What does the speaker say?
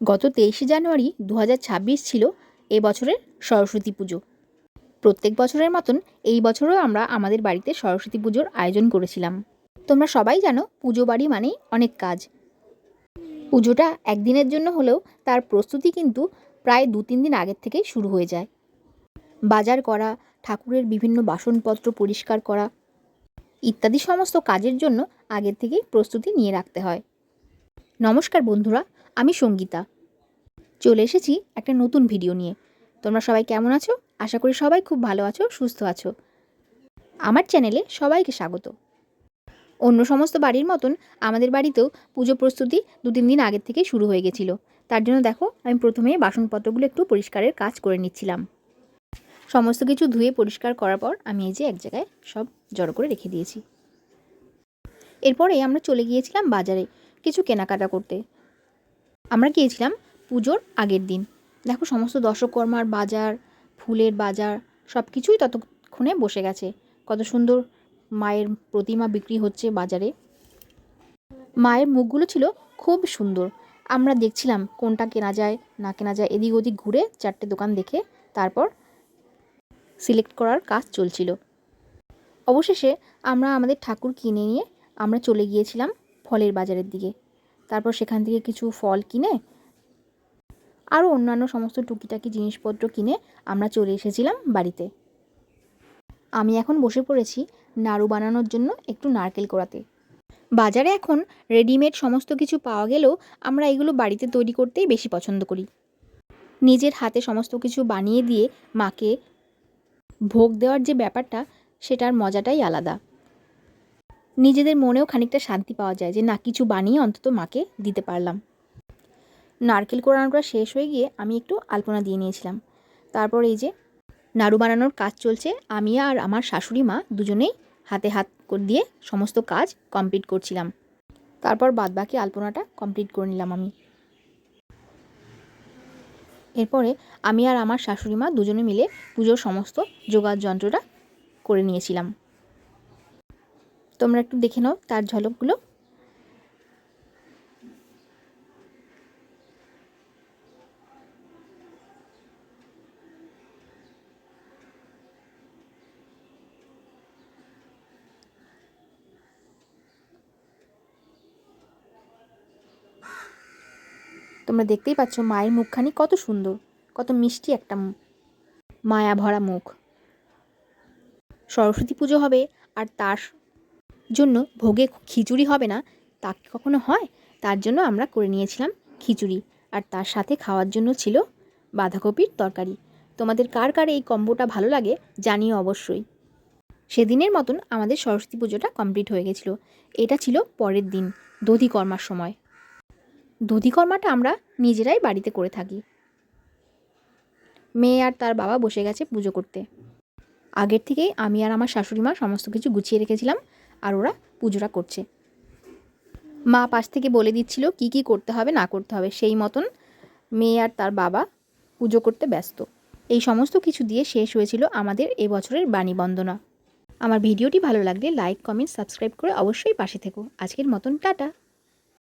গত তেইশে জানুয়ারি দু হাজার ছাব্বিশ ছিল এ বছরের সরস্বতী পুজো। প্রত্যেক বছরের মতন এই বছরও আমরা আমাদের বাড়িতে সরস্বতী পুজোর আয়োজন করেছিলাম। তোমরা সবাই জানো পুজো বাড়ি মানেই অনেক কাজ। পুজোটা একদিনের জন্য হলেও তার প্রস্তুতি কিন্তু প্রায় দু তিন দিন আগের থেকেই শুরু হয়ে যায়। বাজার করা, ঠাকুরের বিভিন্ন বাসনপত্র পরিষ্কার করা ইত্যাদি সমস্ত কাজের জন্য আগের থেকেই প্রস্তুতি নিয়ে রাখতে হয়। নমস্কার বন্ধুরা আমি সঙ্গীতা। চলে এসেছি একটা নতুন ভিডিও নিয়ে। তোমরা সবাই কেমন আছো? আশা করি সবাই খুব ভালো আছো, সুস্থ আছো। আমার চ্যানেলে সবাইকে স্বাগত। অন্য সমস্ত বাড়ির মতন আমাদের বাড়িতেও পুজো প্রস্তুতি দু তিন দিন আগের থেকেই শুরু হয়ে গেছিল। তার জন্য দেখো, আমি প্রথমে বাসনপত্রগুলো একটু পরিষ্কারের কাজ করে নিচ্ছিলাম। সমস্ত কিছু ধুয়ে পরিষ্কার করার পর আমি এই যে এক জায়গায় সব জড়ো করে রেখে দিয়েছি। এরপরে আমরা চলে গিয়েছিলাম বাজারে কিছু কেনাকাটা করতে। আমরা গিয়েছিলাম পুজোর আগের দিন। দেখো সমস্ত দর্শকর্মার বাজার, ফুলের বাজার সব কিছুই ততক্ষণে বসে গেছে। কত সুন্দর মায়ের প্রতিমা বিক্রি হচ্ছে বাজারে। মায়ের মুখগুলো ছিল খুব সুন্দর। আমরা দেখছিলাম কোনটা কেনা যায়, না কেনা যায়, এদিক ওদিক ঘুরে চারটে দোকান দেখে তারপর সিলেক্ট করার কাজ চলছিল। অবশেষে আমরা আমাদের ঠাকুর কিনে নিয়ে আমরা চলে গিয়েছিলাম ফলের বাজারের দিকে। তারপর সেখান থেকে কিছু ফল কিনে আরও অন্যান্য সমস্ত টুকিটাকি জিনিসপত্র কিনে আমরা চলে এসেছিলাম বাড়িতে। আমি এখন বসে পড়েছি নাড়ু বানানোর জন্য একটু নারকেল কোড়াতে। বাজারে এখন রেডিমেড সমস্ত কিছু পাওয়া গেলেও আমরা এগুলো বাড়িতে তৈরি করতেই বেশি পছন্দ করি। নিজের হাতে সমস্ত কিছু বানিয়ে দিয়ে মাকে ভোগ দেওয়ার যে ব্যাপারটা, সেটার মজাটাই আলাদা। নিজেদের মনেও খানিকটা শান্তি পাওয়া যায় যে, না, কিছু বানিয়ে অন্তত মাকে দিতে পারলাম। নারকেল কোড়ানোটা শেষ হয়ে গিয়ে আমি একটু আলপনা দিয়ে নিয়েছিলাম। তারপর এই যে, নাড়ু বানানোর কাজ চলছে, আমি আর আমার শাশুড়ি মা দুজনেই হাতে হাত দিয়ে সমস্ত কাজ কমপ্লিট করছিলাম। তারপর বাদবাকি আলপনাটা কমপ্লিট করে নিলাম আমি। এরপরে আমি আর আমার শাশুড়ি মা দুজনে মিলে পুজোর সমস্ত যোগাড় যন্ত্রটা করে নিয়েছিলাম। তোমরা একটু দেখে নাও তার ঝলকগুলো। তোমরা দেখতেই পাচ্ছ মায়ের মুখখানি কত সুন্দর, কত মিষ্টি একটা মায়া ভরা মুখ। সরস্বতী পুজো হবে আর তার জন্য ভোগে খিচুড়ি হবে না, তা কখনো হয়? তার জন্য আমরা করে নিয়েছিলাম খিচুড়ি। আর তার সাথে খাওয়ার জন্য ছিল বাঁধাকপির তরকারি। তোমাদের কার কার এই কম্বোটা ভালো লাগে জানিও অবশ্যই। সেদিনের মতন আমাদের সরস্বতী পুজোটা কমপ্লিট হয়ে গেছিল। এটা ছিল পরের দিন, দধিকর্মার সময়। দধিকর্মাটা আমরা নিজেরাই বাড়িতে করে থাকি। মেয়ে আর তার বাবা বসে গেছে পুজো করতে। আগের থেকেই আমি আর আমার শাশুড়ি মা সমস্ত কিছু গুছিয়ে রেখেছিলাম। আর ওরা পুজোটা করছে। মা পাশ থেকে বলে দিচ্ছিল কি কি করতে হবে, না করতে হবে। সেই মতন মেয়ে আর তার বাবা পুজো করতে ব্যস্ত। এই সমস্ত কিছু দিয়ে শেষ হয়েছিল আমাদের এবছরের বাণী বন্দনা। আমার ভিডিওটি ভালো লাগলে লাইক, কমেন্ট, সাবস্ক্রাইব করে অবশ্যই পাশে থেকো। আজকের মতন টাটা।